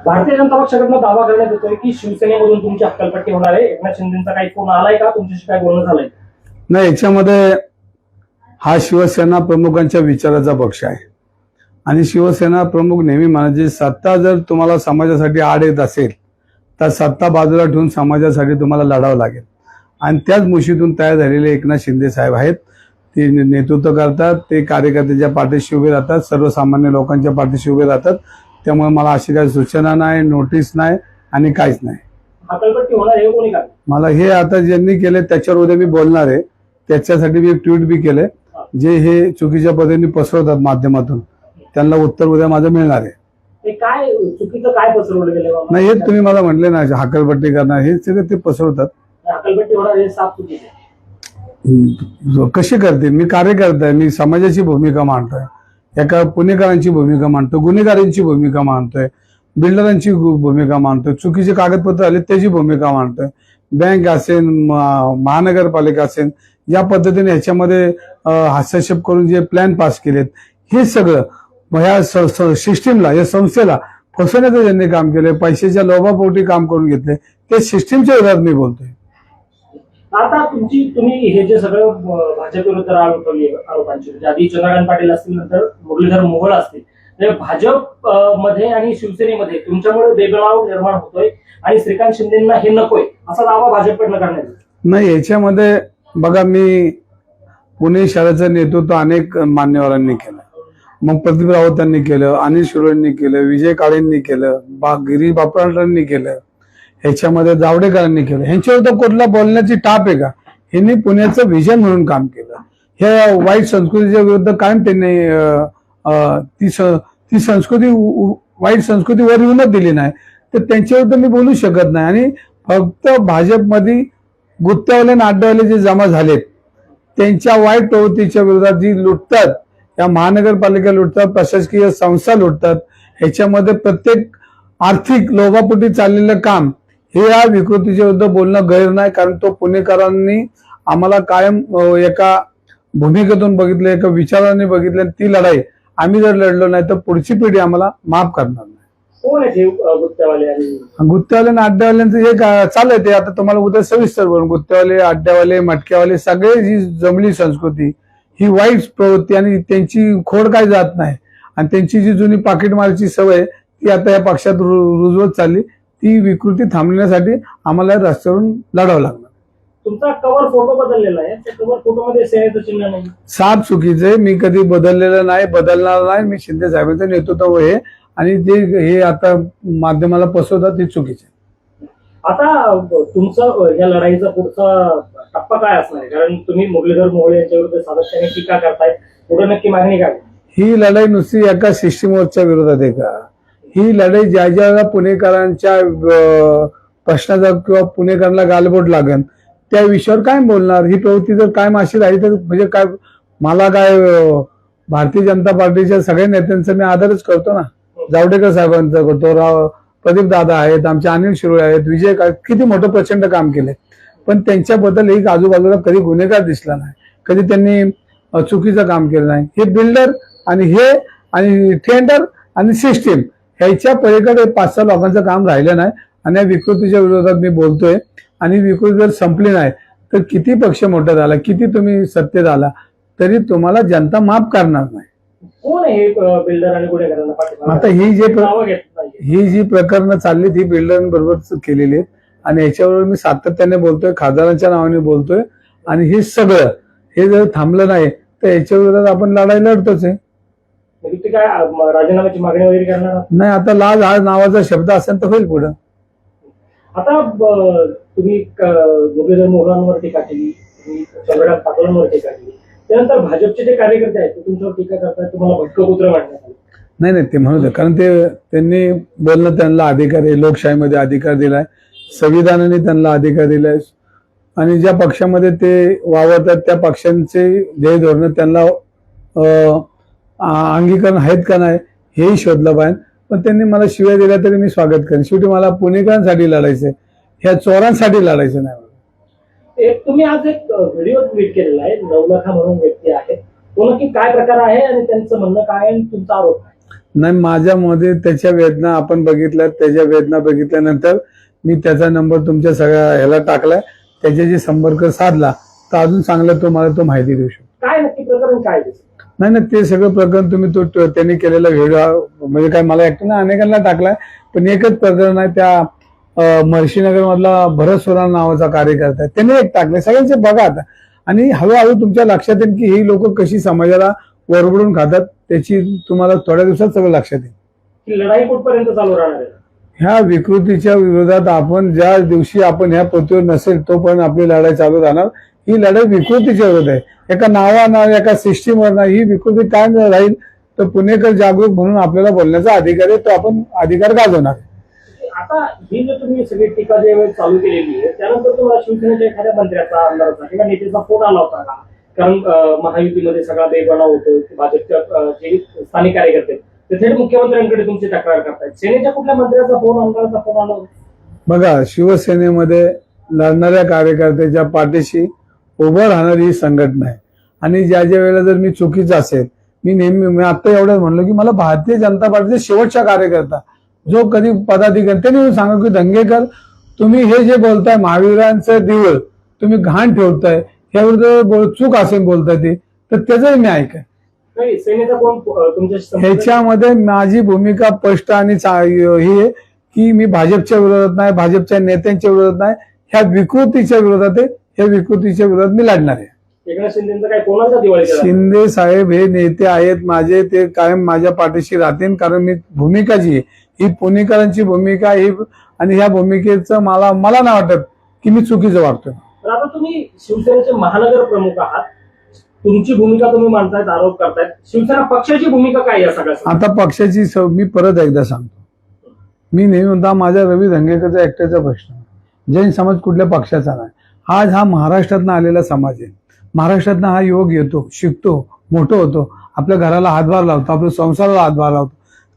भारतीय जनता पक्षाकडनं दावा करण्यात येतोय की शिवसेनेमधून तुमची हक्कलपट्टी होणार आहे? एकनाथ शिंदेचा काही फोन आलाय का? तुमच्याशी काय बोलणं झालंय? नाही याच्यामध्ये हा शिवसेना प्रमुखांच्या विचाराचा पक्ष आहे. आणि शिवसेना प्रमुख नेहमी म्हणायचे सत्ता जर तुम्हाला समाजासाठी आड येत असेल तर सत्ता बाजूला ठेवून समाजासाठी तुम्हाला लढावं लागेल. आणि त्याच मुशीतून तयार झालेले एकनाथ शिंदे साहेब आहेत. ते नेतृत्व करतात ते कार्यकर्त्याच्या पाठीशी उभे राहतात सर्वसामान्य लोकांच्या पाठीशी उभे राहतात. त्यामुळे मला अशी काही सूचना नाही नोटीस नाही आणि काहीच नाही. हे मला हे आता ज्यांनी केले त्याच्यावर उद्या मी बोलणार आहे. त्याच्यासाठी मी एक ट्विट बी केले. जे हे चुकीच्या पद्धतीने पसरवतात माध्यमातून त्यांना उत्तर उद्या माझं मिळणार आहे. काय चुकीचं काय पसरवलं गेलं बाबा? नाही हेच तुम्ही मला म्हटले ना हाकलपट्टी करणार हे सगळं ते पसरवतात. हे कशी करते? मी कार्यकर्ता आहे मी समाजाची भूमिका मांडतोय. एका पुणेकरांची भूमिका मांडतो गुन्हेगारांची भूमिका मांडतोय बिल्डरांची भूमिका मांडतोय चुकीचे कागदपत्र आले त्याची भूमिका मांडतोय. बँक असेल म- महानगरपालिका असेल या पद्धतीने ह्याच्यामध्ये हस्तक्षेप करून जे प्लॅन पास केलेत हे सगळं ह्या सिस्टीमला या संस्थेला फसवण्याचं ज्यांनी काम केलंय पैशाच्या लोभापोटी काम करून घेतले ते सिस्टीमच्या विरोधात मी बोलतोय. आता तुमची तुम्ही हे जे सगळं भाजप विरुद्ध आरोप ठेवली आरोपांची म्हणजे आधी चंद्रकांत पाटील असतील नंतर मुरलीधर मोहोळ असतील. भाजपमध्ये आणि शिवसेनेमध्ये तुमच्यामुळे वेगळाव निर्माण होतोय आणि श्रीकांत शिंदेना हे नकोय असा दावा भाजपकडनं करण्यात नाही याच्यामध्ये बघा मी पुणे शहराचं नेतृत्व अनेक मान्यवरांनी केलं. मग प्रदीप राऊतांनी केलं अनिल शिरोळेंनी केलं विजय काळेंनी केलं बा गिरीश बापरांनी केलं. ह्याच्यामध्ये जावडेकरांनी केलं. ह्यांच्यावर तर कुठला बोलण्याची टाप आहे का? ह्यांनी पुण्याचं व्हिजन म्हणून काम केलं. ह्या वाईट संस्कृतीच्या विरुद्ध कायम त्यांनी ती ती संस्कृती वाईट संस्कृती वर येऊनच दिली नाही. तर त्यांच्यावर मी बोलू शकत नाही. आणि फक्त भाजपमध्ये गुत्त्यावाले नाट्यवाले जे जमा झालेत त्यांच्या वाईट प्रवृत्तीच्या विरोधात जी लुटतात या महानगरपालिका लुटतात प्रशासकीय संस्था लुटतात ह्याच्यामध्ये प्रत्येक आर्थिक लोभापोटी चाललेलं काम हे या विकृतीच्या विरुद्ध बोलणं गैर नाही कारण तो पुणेकरांनी आम्हाला कायम एका भूमिकेतून बघितलं एका विचाराने बघितलं ती लढाई आम्ही जर लढलो नाही तर पुढची पिढी आम्हाला माफ करणार नाही. गुत्तेवाले आणि अड्ड्यावाल्यांचं हे चाललंय ते? आता तुम्हाला उद्या सविस्तर बोलून गुत्तेवाले अड्ड्यावाले मटक्यावाले सगळे जी जमली संस्कृती ही वाईट प्रवृत्ती आणि त्यांची खोड काय जात नाही. आणि त्यांची जी जुनी पाकिटमारीची सवय ती आता या पक्षात रुजवत चालली. ती विकृती थांबण्यासाठी आम्हाला रस्त्यावरून लढावं लागणार. तुमचा कव्हर फोटो बदललेला आहे. त्या कव्हर फोटो मध्ये सेनेचं चिन्ह नाही. साप चुकीचे मी कधी बदललेलं नाही बदलणार नाही. मी शिंदे साहेबांचं नेतृत्व हे आणि जे हे आता माध्यमाला पसरवतात ते चुकीचे. आता तुमचं या लढाईचा पुढचा टप्पा काय असणार आहे? कारण तुम्ही मुरलीधर मोहोळ यांच्या विरुद्ध सातत्याने टीका करताय. पुढे नक्की मागणी काय? ही लढाई नुसती एका सिस्टीमवरच्या विरोधात आहे का? ही लढाई ज्या ज्या पुणेकरांच्या प्रश्नाचा किंवा पुणेकरांना गालबोट लागन त्या विषयावर काय बोलणार? ही प्रवृत्ती जर कायम अशी राहिली तर म्हणजे काय मला काय भारतीय जनता पार्टीच्या सगळ्या नेत्यांचा मी आदरच करतो ना. जावडेकर साहेबांचा करतो राव प्रदीप दादा आहेत आमचे अनिल शिरोळे आहेत विजय किती मोठं प्रचंड काम केले पण त्यांच्याबद्दल एक आजूबाजूला कधी गुन्हेगार दिसला नाही कधी त्यांनी चुकीचं काम केलं नाही. हे बिल्डर आणि हे आणि टेंडर आणि सिस्टीम ह्याच्या पलीकडे पाच सहा लोकांचं काम राहिलं नाही आणि या विकृतीच्या विरोधात मी बोलतोय. आणि विकृती जर संपली नाही तर किती पक्ष मोठा झाला किती तुम्ही सत्तेत आला तरी तुम्हाला जनता माफ करणार नाही. हे आता ही जे ही जी प्रकरणं चालली ही बिल्डरांबरोबर केलेली आहेत. आणि याच्यावर मी सातत्याने बोलतोय खासदारांच्या नावाने बोलतोय. आणि हे सगळं हे जर थांबलं नाही तर याच्या विरोधात आपण लढाई लढतोच आहे. म्हणजे ते काय अं, राजीनाम्याची मागणी वगैरे करणार आहात? नाही आता लाज हा नावाचा शब्द असेल तर होईल पुढं. आता तुम्ही क- मुरलीधर मोहळांवर टीका केली तुम्ही चंद्रकांत पाटलांवर टीका केली त्यानंतर भाजपचे जे कार्यकर्ते आहेत ते तुमच्यावर टीका करतात तुम्हाला भटकं कुत्र मांडण्यात आलं. नाही नाही ते म्हणू दे कारण ते त्यांनी बोलणं त्यांना अधिकार आहे लोकशाहीमध्ये अधिकार दिलाय संविधानाने त्यांना अधिकार दिलाय. आणि ज्या पक्षामध्ये ते वावरतात त्या पक्षांचे ध्येय धोरणं त्यांना अं, अंगीकरण आहेत का नाही हेही शोधलं पाहिजे पण त्यांनी मला शिव्या दिल्या तरी मी स्वागत करेन. शेवटी मला पुणेकरांसाठी लढायचंय. ह्या चोरांसाठी लढायचं नाही एक तुम्ही आज एक व्हिडिओ ट्विट केलेला आहे. नवलखा म्हणून व्यक्ती आहे. तो नक्की काय प्रकार आहे आणि त्यांचं म्हणणं काय आणि तुमचा आरोप नाही माझ्यामध्ये त्याच्या वेदना आपण बघितल्या त्याच्या वेदना बघितल्यानंतर मी त्याचा नंबर तुमच्या सगळ्या ह्याला टाकलाय. त्याच्याशी संपर्क साधला तर अजून चांगलं तो मला तो माहिती देऊ शकतो. काय नक्की प्रकरण काय? नाही ना ते सगळं प्रकरण तुम्ही तो तो- त्यांनी केलेला व्हिडिओ म्हणजे काय मला एकटं ना अनेकांना टाकलाय पण एकच प्रकरण आहे त्या अं, महर्षीनगर मधला भरत सोरान नावाचा कार्यकर्ता आहे. त्याने एक टाकले सगळ्यांचे बघा आता. आणि हळूहळू तुमच्या लक्षात येईल की ही लोक कशी समाजाला वरबडून खातात त्याची तुम्हाला थोड्या दिवसात सगळं लक्षात येईल. लढाई कुठपर्यंत चालू राहणार आहे? ह्या विकृतीच्या विरोधात आपण ज्या दिवशी आपण ह्या पृथ्वीवर नसेल तोपर्यंत आपली लढाई चालू राहणार. ही लढाई विकृतीच्या विरोधात आहे. एका नावानं एका सिस्टीमवर नाही ही विकृती काय न राहील तर पुणेकर जागरूक म्हणून आपल्याला बोलण्याचा अधिकार आहे तो आपण अधिकार गाजवणार. आता ही जर तुम्ही सगळी टीका ज्या वेळेस चालू केलेली आहे त्यानंतर तुम्हाला शिवसेनेच्या एखाद्या मंत्र्याचा आमदाराचा किंवा नेत्याचा फोन आला होता का? कारण अं, महायुतीमध्ये सगळा बेबना होतो भाजपच्या अं, जे स्थानिक कार्यकर्ते आहेत, ते थेट मुख्यमंत्र्यांकडे तुमची तक्रार करतायत. सेनेच्या कुठल्या मंत्र्याचा फोन आमदाराचा फोन आला होता? बघा शिवसेनेमध्ये लढणाऱ्या कार्यकर्त्याच्या पाठीशी उभं राहणारी ही संघटना आहे. आणि ज्या ज्या वेळेला जर मी चुकीचं असेल मी नेहमी मी आता एवढंच म्हणलो की मला भारतीय जनता पार्टीचे शेवटचा कार्यकर्ता जो कधी पदाधिकारी त्यांनी सांगा की दंगेकर तुम्ही हे जे बोलताय महावीरांचं दिवळ तुम्ही घाण ठेवताय ह्यावर बोल चूक असेल बोलताय ते तर त्याचंही मी ऐकाय ह्याच्यामध्ये माझी भूमिका स्पष्ट आणि ही आहे की मी भाजपच्या विरोधात नाही भाजपच्या नेत्यांच्या विरोधात नाही ह्या विकृतीच्या विरोधात आहे. ह्या विकृतीच्या विरोधात मी लढणार आहे. एकनाथ शिंदेचा काय कोणाचा दिवाळी केला? शिंदे साहेब हे नेते आहेत माझे ते कायम माझ्या पाठीशी राहतील कारण मी भूमिका जी आहे. ही पुणेकरांची भूमिका ही आणि ह्या भूमिकेचं मला मला नाही वाटत की मी चुकीचं वागतोय. तर आता तुम्ही शिवसेनेचे महानगर प्रमुख आहात. तुमची भूमिका तुम्ही मांडतायत आरोप करतायत. शिवसेना पक्षाची भूमिका काय या सगळ्या आता पक्षाची स- मी परत एकदा सांगतो. मी नेहमी म्हणता माझ्या रवी धंगेकरचा एकट्याचा प्रश्न आहे. जैन समाज कुठल्या पक्षाचा नाही. आज हा महाराष्ट्रातनं आलेला समाज आहे. महाराष्ट्रातनं हा योग येतो शिकतो मोठं होतो. आपल्या घराला हातभार लावतो आपल्या संसाराला हातभार लावतो.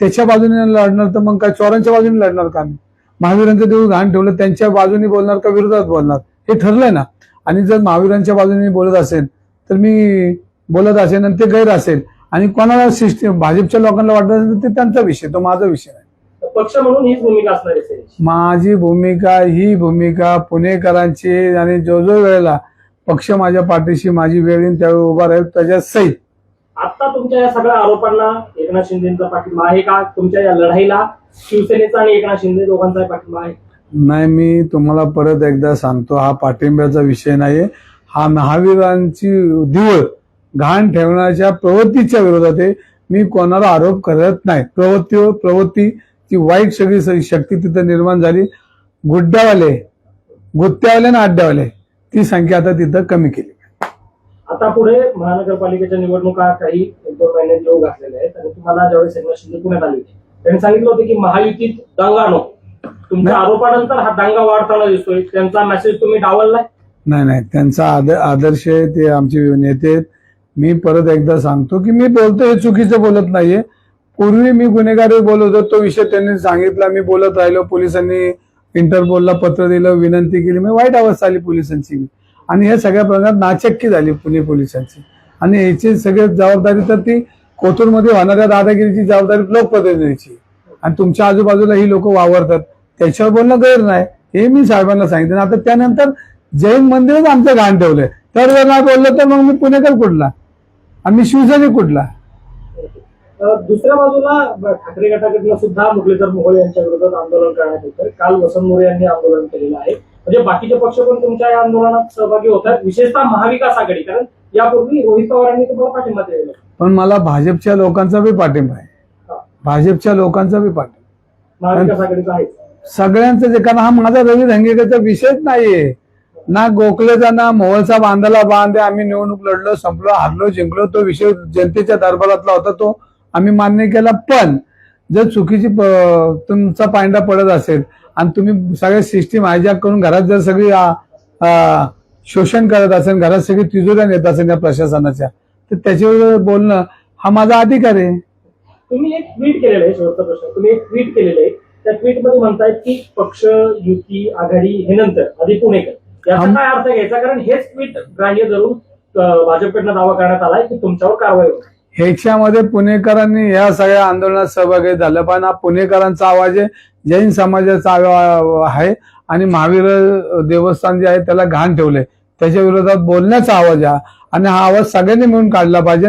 त्याच्या बाजूने लढणार तर मग काय चोरांच्या बाजूने लढणार का मी महावीरांचं देऊळ घाण ठेवलं त्यांच्या बाजूने बोलणार का विरोधात बोलणार? हे ठरलंय ना. आणि जर महावीरांच्या बाजूने मी बोलत असेल तर मी बोलत असेल आणि ते गैर असेल. आणि कोणाला सिस्टीम भाजपच्या लोकांना वाटत असेल तर ते त्यांचा विषय तो माझा विषय नाही. पक्ष म्हणून हीच भूमिका असणार आहे माझी भूमिका ही भूमिका पुणेकरांची आणि जो जो वेळेला पक्ष माझ्या पाठीशी माझी वेळ येईल त्यावेळी उभा राहील त्याच्या सहित आता तुमच्या या सगळ्या आरोपांना एकनाथ शिंदेचा पाठिंबा आहे का? तुमच्या या लढाईला शिवसेनेचा आणि एकनाथ शिंदे दोघांचा पाठिंबा आहे. नाही मी तुम्हाला परत एकदा सांगतो हा पाठिंब्याचा विषय नाहीये. हा महावीरांची दिवळ घाण ठेवण्याच्या प्रवृत्तीच्या विरोधात आहे. मी कोणाला आरोप करत नाही. प्रवृत्तीवर प्रवृत्ती ती वाईट सगळी शक्ती तिथं निर्माण झाली. गुड्ड्यावाले गुत्त्यावाले आणि अड्ड्यावाले ती संख्या आता तिथं कमी केली. आता पुढे महानगरपालिकेच्या निवडणुका काही एक दोन महिन्यात येऊ घातलेल्या आहेत आणि तुम्हाला ज्यावेळेस एकनाथ शिंदे पुण्यात आले होते त्यांनी सांगितलं होतं की महायुतीत दंगा नको. तुमच्या. आरोपानंतर हा दंगा वाढताना दिसतोय. त्यांचा मेसेज तुम्ही डावललाय? नाही नाही. त्यांचा आद- आदर्श आहे ते आमचे नेते मी परत एकदा सांगतो की मी बोलतो हे चुकीचं बोलत नाहीये. पूर्वी मी गुन्हेगारी बोलत होतो तो विषय त्यांनी सांगितला. मी बोलत राहिलो पोलिसांनी इंटरपोलला पत्र दिलं विनंती केली. मी वाईट अवस्था आली पोलिसांची. आणि हे सगळ्या प्रकारात नाचक्की झाली पुणे पोलिसांची. आणि याची सगळी जबाबदारी तर ती कोथरूडमध्ये होणाऱ्या दादागिरीची जबाबदारी लोकप्रतिनिधीची. आणि तुमच्या आजूबाजूला ही लोक वावरतात. त्याच्यावर बोलणं गैर नाही. हे मी साहेबांना सांगितलं. आता त्यानंतर जैन मंदिरच आमचं घाण ठेवलंय. तर जर नाही बोललं तर मग मी पुणेकर कुठला? आणि मी शिवसेने कुठला? दुसऱ्या बाजूला ठाकरे गटाकडनं सुद्धा मुरलीधर मोहोळ यांच्या विरोधात आंदोलन करण्यात येतं काल वसंत मोरे यांनी आंदोलन केलेलं आहे म्हणजे बाकीचे पक्ष पण तुमच्या या आंदोलनात सहभागी होत आहेत विशेषतः महाविकास आघाडी कारण यापूर्वी रोहित पवारांनी तुम्हाला पाठिंबा दिलेला. पण मला भाजपच्या लोकांचा बी पाठिंबा आहे. भाजपच्या लोकांचा बी पाठिंबा महाविकास आघाडीचा आहे सगळ्यांचं जे कारण हा माझा रवी धंगेकरचा विषयच नाहीये ना गोखलेचा ना मोहळचा बांधाला बांध. आम्ही निवडणूक लढलो संपलो हारलो जिंकलो तो विषय जनतेच्या दरबारातला होता तो आम्ही मान्य केला पण जर चुकीची तुमचा पायंडा पडत असेल आणि तुम्ही सगळे सिस्टीम हायजॅक करून घरात जर सगळी शोषण करत असेल घरात सगळी तिजोऱ्या नेत असेल या प्रशासनाच्या तर त्याच्यावर बोलणं हा माझा अधिकार आहे. तुम्ही एक ट्विट केलेलं आहे शेवटचा प्रश्न. तुम्ही एक ट्विट केलेलं आहे. त्या ट्विटमध्ये म्हणतायत की पक्ष युती आघाडी हे नंतर आधी पुणेकर. याचा काय अर्थ घ्यायचा? कारण हेच ट्विट ग्राह्य धरून भाजपकडनं दावा करण्यात आलाय की तुमच्यावर कारवाई होईल. ह्याच्यामध्ये पुणेकरांनी या सगळ्या आंदोलनात सहभागी झालं. पण हा पुणेकरांचा आवाज आहे जैन समाजाचा आहे आणि महावीर देवस्थान जे आहे त्याला घाण ठेवले त्याच्या विरोधात बोलण्याचा आवाज आहे आणि हा आवाज सगळ्यांनी मिळून काढला पाहिजे.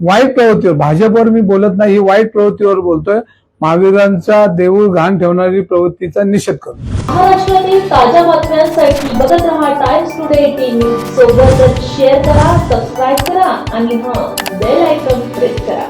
वाईट प्रवृत्तीवर भाजपवर मी बोलत नाही ही वाईट प्रवृत्तीवर बोलतोय. महावीरांचा देऊळ घाण ठेवणारी प्रवृत्तीचा निषेध करतो महाराष्ट्रातील ताज्या बातम्यांसाठी बघत रहा टाइम्स टुडे टीव्ही. सोबतच शेअर करा सबस्क्राईब करा आणि हा बेल आयकॉन प्रेस करा.